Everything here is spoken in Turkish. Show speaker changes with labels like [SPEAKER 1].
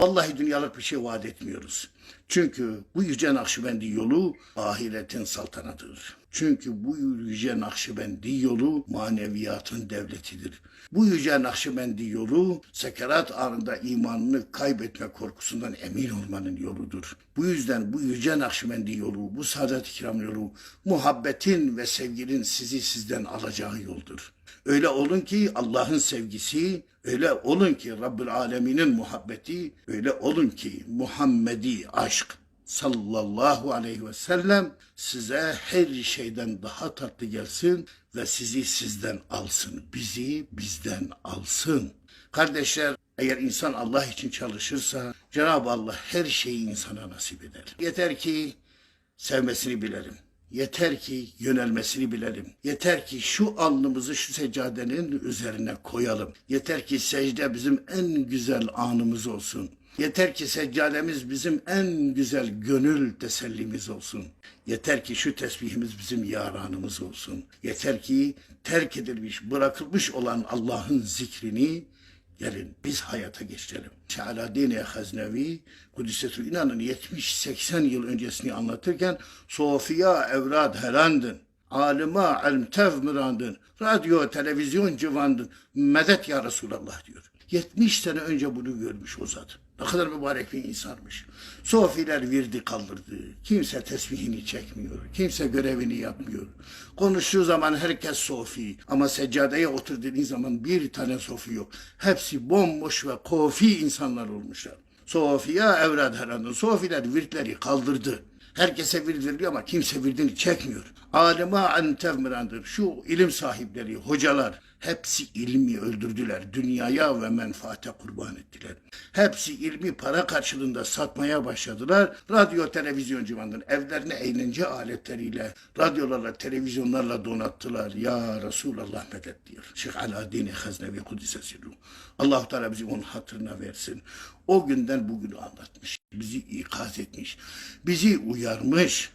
[SPEAKER 1] Vallahi dünyalık bir şey vaat etmiyoruz. Çünkü bu Yüce Nakşibendi yolu ahiretin saltanatıdır. Çünkü bu Yüce Nakşibendi yolu maneviyatın devletidir. Bu Yüce Nakşibendi yolu sekerat anında imanını kaybetme korkusundan emin olmanın yoludur. Bu yüzden bu Yüce Nakşibendi yolu, bu Saadet-i Kiram yolu muhabbetin ve sevginin sizi sizden alacağı yoldur. Öyle olun ki Allah'ın sevgisi, öyle olun ki Rabbül Alemin'in muhabbeti, öyle olun ki Muhammedi aşk sallallahu aleyhi ve sellem size her şeyden daha tatlı gelsin ve sizi sizden alsın. Bizi bizden alsın. Kardeşler eğer insan Allah için çalışırsa Cenab-ı Allah her şeyi insana nasip eder. Yeter ki sevmesini bilelim. Yeter ki yönelmesini bilelim. Yeter ki şu alnımızı şu seccadenin üzerine koyalım. Yeter ki secde bizim en güzel anımız olsun. Yeter ki seccademiz bizim en güzel gönül tesellimiz olsun. Yeter ki şu tesbihimiz bizim yaranımız olsun. Yeter ki terk edilmiş, bırakılmış olan Allah'ın zikrini Gelin biz hayata geçirelim. Şaladine Haznevi Kudisetü inanın 70-80 yıl öncesini anlatırken Sofia evrad herandın. Alima ilm tev mirandın. Radyo, televizyon civandın. Medet ya Resulallah diyor. 70 sene önce bunu görmüş o zat. Ne kadar mübarek bir insanmış. Sofiler virdi kaldırdı. Kimse tesbihini çekmiyor. Kimse görevini yapmıyor. Konuştuğu zaman herkes sofi. Ama seccadeye otur dediğin zaman bir tane sofi yok. Hepsi bomboş ve kofi insanlar olmuşlar. Sofiya evrad herandın. Sofiler virtleri kaldırdı. Herkese virt veriliyor ama kimse virdini çekmiyor. Alima an tevmirandır. Şu ilim sahipleri, hocalar hepsi ilmi öldürdüler. Dünyaya ve menfaate kurban ettiler. Hepsi ilmi para karşılığında satmaya başladılar. Radyo, televizyon civandan evlerine eğlence aletleriyle, radyolarla, televizyonlarla donattılar. Ya Resulallah medet diyor. Şeyh Alaaddin Haznevi Kudüs'e sirru. allah Teala bizi onun hatırına versin. O günden bugünü anlatmış. Bizi ikaz etmiş. Bizi uyarmış.